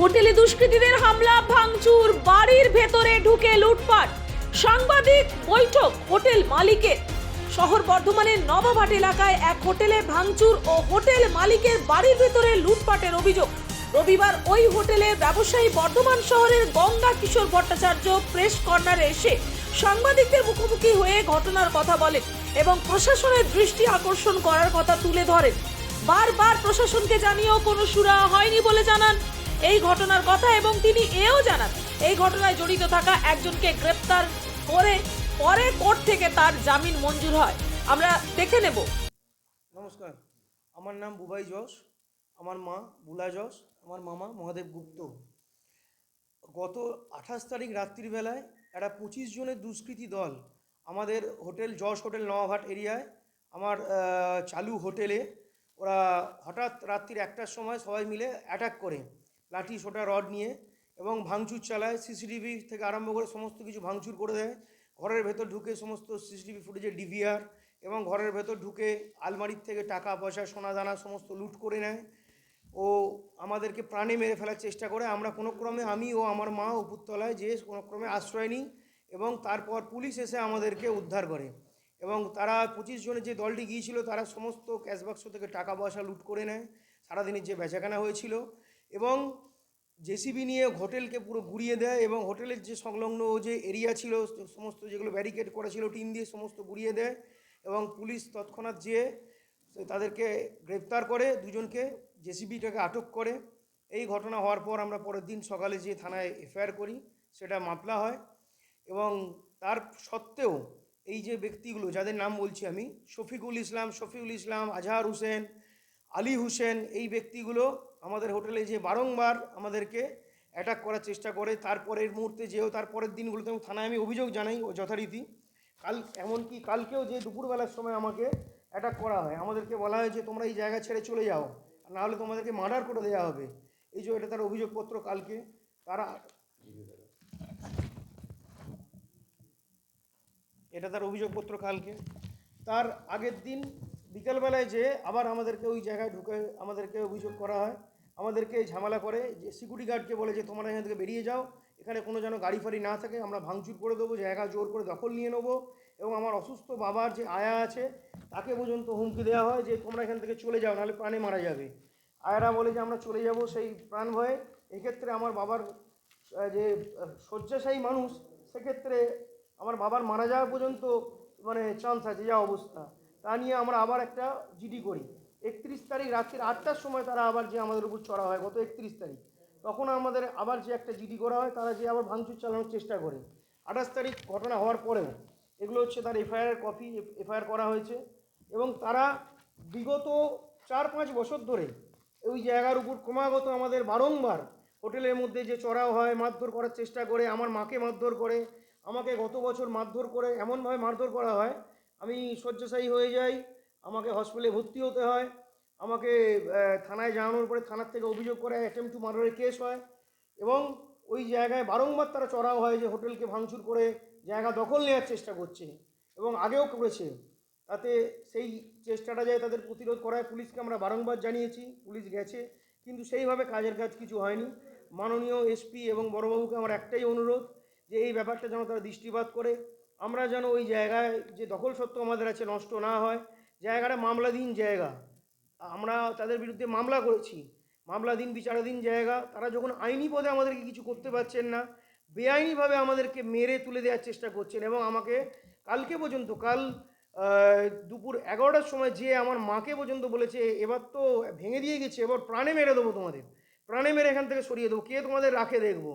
হোটেলে দুষ্কৃতীদের হামলা, ভাঙচুর, বাড়ির ভেতরে ঢুকে লুটপাট। সাংবাদিক, বৈঠক, হোটেল মালিকের। শহর বর্ধমানের নবাবহাট এলাকায় এক হোটেলে ভাঙচুর ও হোটেল মালিকের বাড়ির ভেতরে লুটপাটের অভিযোগ। রবিবার ওই হোটেলে ব্যবসায়ী বর্ধমান শহরের গঙ্গা কিশোর ভট্টাচার্য প্রেস কর্নারে এসে সাংবাদিকদের মুখোমুখি হয়ে ঘটনার কথা বলেন এবং প্রশাসনের দৃষ্টি আকর্ষণ করার কথা তুলে ধরেন। বারবার প্রশাসনকে জানিয়েও কোনো সুরা হয়নি বলে জানান এই ঘটনার কথা এবং তিনি এও জানান, এই ঘটনায় জড়িত থাকা একজনকে গ্রেপ্তার করে পরে কোর্ট থেকে তার জামিন মঞ্জুর হয়। আমরা দেখে নেব। নমস্কার, আমার নাম বুবাই যশ, আমার মা বুলা যশ, আমার মামা মহাদেব গুপ্ত। গত আঠাশ তারিখ রাত্রিবেলায় একটা পঁচিশ জনের দুষ্কৃতী দল আমাদের হোটেল, যশ হোটেল, নওয়াঘাট এরিয়ায় আমার চালু হোটেলে ওরা হঠাৎ রাত্রির একটার সময় সবাই মিলে অ্যাটাক করে। লাঠি সোটা রড নিয়ে এবং ভাঙচুর চালায়, সিসিটিভি থেকে আরম্ভ করে সমস্ত কিছু ভাঙচুর করে দেয়। ঘরের ভেতর ঢুকে সমস্ত সিসিটিভি ফুটেজের ডিভিআর এবং ঘরের ভেতর ঢুকে আলমারির থেকে টাকা, পয়সা, সোনা, দানা সমস্ত লুট করে নেয়। ও আমাদেরকে প্রাণে মেরে ফেলার চেষ্টা করে। আমরা কোনো ক্রমে আমি ও আমার মা উপরতলায় যে কোনো ক্রমে আশ্রয় নিই এবং তারপর পুলিশ এসে আমাদেরকে উদ্ধার করে এবং তারা পঁচিশ জনের যে দলটি গিয়েছিল, তারা সমস্ত ক্যাশ বাক্স থেকে টাকা, পয়সা লুট করে নেয়। সারাদিনের যে বেচাকেনা হয়েছিল এবং জেসিবি নিয়ে হোটেলকে পুরো গুড়িয়ে দেয় এবং হোটেলের যে সংলগ্ন যে এরিয়া ছিল, সমস্ত যেগুলো ব্যারিকেড করা ছিল, টিন দিয়ে সমস্ত গুড়িয়ে দেয় এবং পুলিশ তৎক্ষণাৎ যেয়ে তাদেরকে গ্রেপ্তার করে, দুজনকে জেসিবিটাকে আটক করে। এই ঘটনা হওয়ার পর আমরা পরের দিন সকালে যে থানায় এফআইআর করি, সেটা মামলা হয় এবং তার সত্ত্বেও এই যে ব্যক্তিগুলো, যাদের নাম বলছি আমি, শফিকুল ইসলাম, শফিউল ইসলাম, আজহার হোসেন, আলী হোসেন, এই ব্যক্তিগুলো আমাদের হোটেলে যে বারংবার আমাদেরকে অ্যাটাক করার চেষ্টা করে, তারপরের মুহূর্তে যেও, তারপরের দিনগুলোতে আমি থানায় আমি অভিযোগ জানাই ও যথারীতি। কাল, এমনকি কালকেও যে দুপুরবেলার সময় আমাকে অ্যাটাক করা হয়, আমাদেরকে বলা হয় যে তোমরা এই জায়গা ছেড়ে চলে যাও, আর না হলে তোমাদেরকে মার্ডার করে দেওয়া হবে। এই যে এটা তার অভিযোগপত্র কালকে, তারা এটা তার অভিযোগপত্র কালকে। তার আগের দিন বিকেলবেলায় যে আবার আমাদেরকে ওই জায়গায় ঢুকে, আমাদেরকে অভিযোগ করা হয় আমাদেরকে ঝামেলা করে যে সিকিউরিটি গার্ডকে বলে যে তোমরা এখান থেকে বেরিয়ে যাও, এখানে কোনো যেন গাড়ি ফাড়ি না থাকে, আমরা ভাঙচুর করে দেবো, জায়গা জোর করে দখল নিয়ে নেব এবং আমার অসুস্থ বাবার যে আয়া আছে, তাকে পর্যন্ত হুমকি দেওয়া হয় যে তোমরা এখান থেকে চলে যাও, নাহলে প্রাণে মারা যাবে। আয়ারা বলে যে আমরা চলে যাব সেই প্রাণ ভয়ে। এক্ষেত্রে আমার বাবার যে শয্যাশায়ী মানুষ, সেক্ষেত্রে আমার বাবার মারা যাওয়া পর্যন্ত মানে চান্স আছে, যা অবস্থা। তা নিয়ে আমরা আবার একটা জিডি করি। একত্রিশ তারিখ, রাত্রির আটটার সময় তারা আবার যে আমাদের উপর চড়া হয়, গত একত্রিশ তারিখ। তখন আমাদের আবার যে একটা জিডি করা হয়, তারা যে আবার ভাঙচুর চালানোর চেষ্টা করে। আঠাশ তারিখ ঘটনা হওয়ার পরেও, এগুলো হচ্ছে তার এফআইআর কপি, এফআইআর করা হয়েছে। এবং তারা বিগত চার পাঁচ বছর ধরে ওই জায়গার উপর ক্রমাগত আমাদের বারংবার হোটেলের মধ্যে যে চড়াও হয়, মারধর করার চেষ্টা করে, আমার মাকে মারধর করে, আমাকে গত বছর মারধর করে, এমনভাবে মারধর করা হয়। আমি শয্যাশায়ী হয়ে যাই আমাকে হসপিটালে ভর্তি হতে হয়। আমাকে থানায় জানানোর পরে থানার থেকে অভিযোগ করে অ্যাটেম্প টু মার্ডারের কেস হয়। এবং ওই জায়গায় বারংবার তারা চড়াও হয় যে হোটেলকে ভাঙচুর করে জায়গা দখল নেওয়ার চেষ্টা করছে এবং আগেও করেছে। তাতে সেই চেষ্টাটা যায় তাদের প্রতিরোধ করায় পুলিশকে আমরা বারংবার জানিয়েছি, পুলিশ গেছে। কিন্তু সেইভাবে কাজের কাজ কিছু হয়নি। মাননীয় এসপি এবং বড়বাবুকে আমার একটাই অনুরোধ যে এই ব্যাপারটা যেন তারা দৃষ্টিপাত করে। আমরা যেন ওই জায়গায় যে দখল সত্ত্ব আমাদের আছে নষ্ট না হয়। জায়গাটা মামলাধীন জায়গা। আমরা তাদের বিরুদ্ধে মামলা করেছি। মামলাধীন, বিচারাধীন জায়গা। তারা যখন আইনি পদে আমাদেরকে কিছু করতে পারছেন না, বেআইনিভাবে আমাদেরকে মেরে তুলে দেওয়ার চেষ্টা করছেন এবং আমাকে কালকে পর্যন্ত, কাল দুপুর এগারোটার সময় যে আমার মাকে পর্যন্ত বলেছে, এবার তো ভেঙে দিয়ে গেছে, এবার প্রাণে মেরে দেবো তোমাদের। প্রাণে মেরে এখান থেকে সরিয়ে দেবো। কে তোমাদের রাখে দেখব?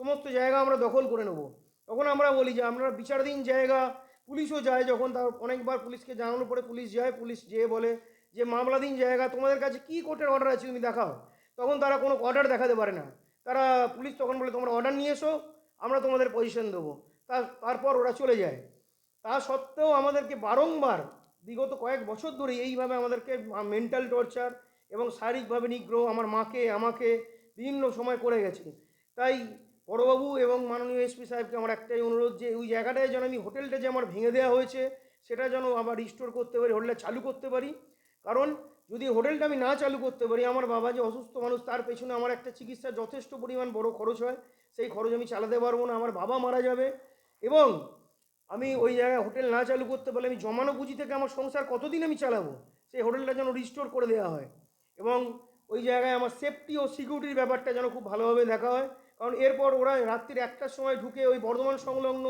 সমস্ত জায়গা আমরা দখল করে নেব। তখন আমরা বলি যে, আমরা বিচারাধীন জায়গা পুলিশও যায় যখন তার অনেকবার পুলিশকে জানানোর পরে পুলিশ যায়, পুলিশ যেয়ে বলে যে, মামলাধীন জায়গা, তোমাদের কাছে কী কোর্টের অর্ডার আছে তুমি দেখাও। তখন তারা কোনো অর্ডার দেখাতে পারে না। তারা পুলিশ তখন বলে, তোমরা অর্ডার নিয়ে এসো, আমরা তোমাদের পজিশন দেবো। তার তারপর ওরা চলে যায়। তা সত্ত্বেও আমাদেরকে বারংবার বিগত কয়েক বছর ধরে এইভাবে আমাদেরকে মেন্টাল টর্চার এবং শারীরিকভাবে নিগ্রহ আমার মাকে, আমাকে বিভিন্ন সময় করে গেছে। তাই বড়বাবু এবং মাননীয় এসপি সাহেবকে আমার একটাই অনুরোধ যে ওই জায়গাটায় যেন আমি হোটেলটা যে আমার ভেঙে দেওয়া হয়েছে, সেটা যেন আবার রিস্টোর করতে পারি, হোটেলটা চালু করতে পারি। কারণ যদি হোটেলটা আমি না চালু করতে পারি, আমার বাবা যে অসুস্থ মানুষ, তার পেছনে আমার একটা চিকিৎসা যথেষ্ট পরিমাণ বড় খরচ হয়। সেই খরচ আমি চালাতে পারব না, আমার বাবা মারা যাবে। এবং আমি ওই জায়গায় হোটেল না চালু করতে পারলে আমি জমানো পুঁজি থেকে আমার সংসার কতদিন আমি চালাবো? সেই হোটেলটা যেন রিস্টোর করে দেওয়া হয়। এবং ওই জায়গায় আমার সেফটি ও সিকিউরিটির ব্যাপারটা যেন খুব ভালোভাবে দেখা হয়। কারণ এরপর ওরা রাত্রির একটার সময় ঢুকে ওই বর্ধমান সংলগ্ন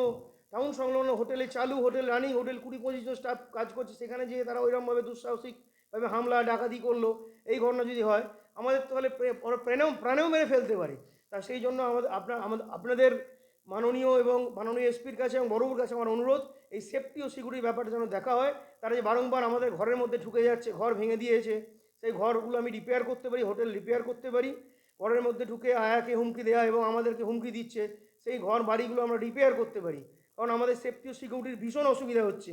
টাউন সংলগ্ন হোটেলে চালু, হোটেল রানিং, হোটেল কুড়ি পঁচিশ জন স্টাফ কাজ করছে। সেখানে যেয়ে তারা ওইরকমভাবে দুঃসাহসিকভাবে হামলা, ডাকাতি করল। এই ঘটনা যদি হয়, আমাদের তাহলে প্রাণেও প্রাণেও মেরে ফেলতে পারে। তা সেই জন্য আমাদের, আপনার, আমাদের, আপনাদের মাননীয় এবং মাননীয় এসপির কাছে এবং বড়বুর কাছে আমার অনুরোধ, এই সেফটি ও সিকিউরিটির ব্যাপারটা যেন দেখা হয়। তারা যে বারংবার আমাদের ঘরের মধ্যে ঢুকে যাচ্ছে, ঘর ভেঙে দিয়েছে, সেই ঘরগুলো আমি রিপেয়ার করতে পারি হোটেল রিপেয়ার করতে পারি। ঘরের মধ্যে ঢুকে আয়াকে হুমকি দেওয়া এবং আমাদেরকে হুমকি দিচ্ছে, সেই ঘর বাড়িগুলো আমরা রিপেয়ার করতে পারি। কারণ আমাদের সেফটি ও সিকিউরিটির ভীষণ অসুবিধা হচ্ছে।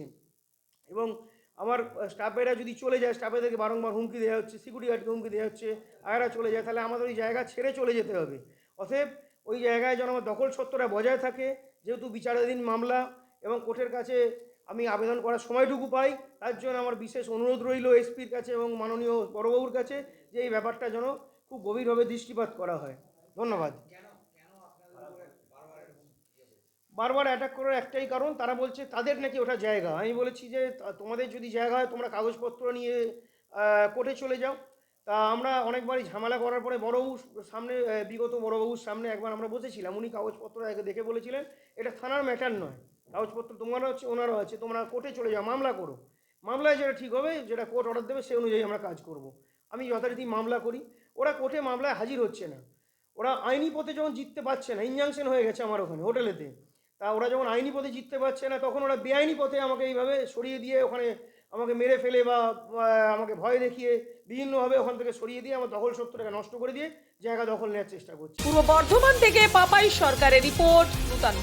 এবং আমার স্টাফেরা যদি চলে যায় স্টাফেদেরকে বারংবার হুমকি দেওয়া হচ্ছে সিকিউরিটি গার্ডকে হুমকি দেওয়া হচ্ছে, আয়রা চলে যায়, তাহলে আমাদের ওই জায়গা ছেড়ে চলে যেতে হবে। অতএব ওই জায়গায় যেন আমার দখল সত্ত্বরা বজায় থাকে, যেহেতু বিচারাধীন মামলা এবং কোর্টের কাছে আমি আবেদন করার সময়টুকু পাই, তার জন্য আমার বিশেষ অনুরোধ রইল এসপির কাছে এবং মাননীয় বড়বাবুর কাছে যে এই ব্যাপারটা যেন খুব গভীরভাবে দৃষ্টিপাত করা হয়। ধন্যবাদ। বারবার অ্যাটাক করার একটাই কারণ, তারা বলছে, তাদের নাকি ওটা জায়গা। আমি বলেছি যে তোমাদের যদি জায়গা হয়, তোমরা কাগজপত্র নিয়ে কোর্টে চলে যাও। তা আমরা অনেকবারই ঝামেলা করার পরে বড়বাবুর সামনে বিগত বড়বাবুর সামনে একবার আমরা বসেছিলাম। উনি কাগজপত্র দেখে বলেছিলেন, এটা থানার ম্যাটার নয়। কাগজপত্র তোমারও আছে, ওনারও আছে। তোমরা কোর্টে চলে যাও, মামলা করো। মামলায় যেটা ঠিক হবে, যেটা কোর্ট অর্ডার দেবে সেই অনুযায়ী আমরা কাজ করব। আমি যথারীতি মামলা করি। ওরা কোর্টে মামলায় হাজির হচ্ছে না। ওরা আইনি পথে যখন জিততে পারছে না ইনজাংশন হয়ে গেছে আমার ওখানে, হোটেলেতে। তা ওরা যখন আইনি পথে জিততে পারছে না, তখন ওরা বেআইনি পথে আমাকে এইভাবে সরিয়ে দিয়ে ওখানে আমাকে মেরে ফেলে বা আমাকে ভয় দেখিয়ে বিভিন্নভাবে ওখান থেকে সরিয়ে দিয়ে আমার দখল সত্তরটাকে নষ্ট করে দিয়ে জায়গা দখল নেওয়ার চেষ্টা করছে। পূর্ব বর্ধমান থেকে পাপাই সরকারের রিপোর্ট, নূতন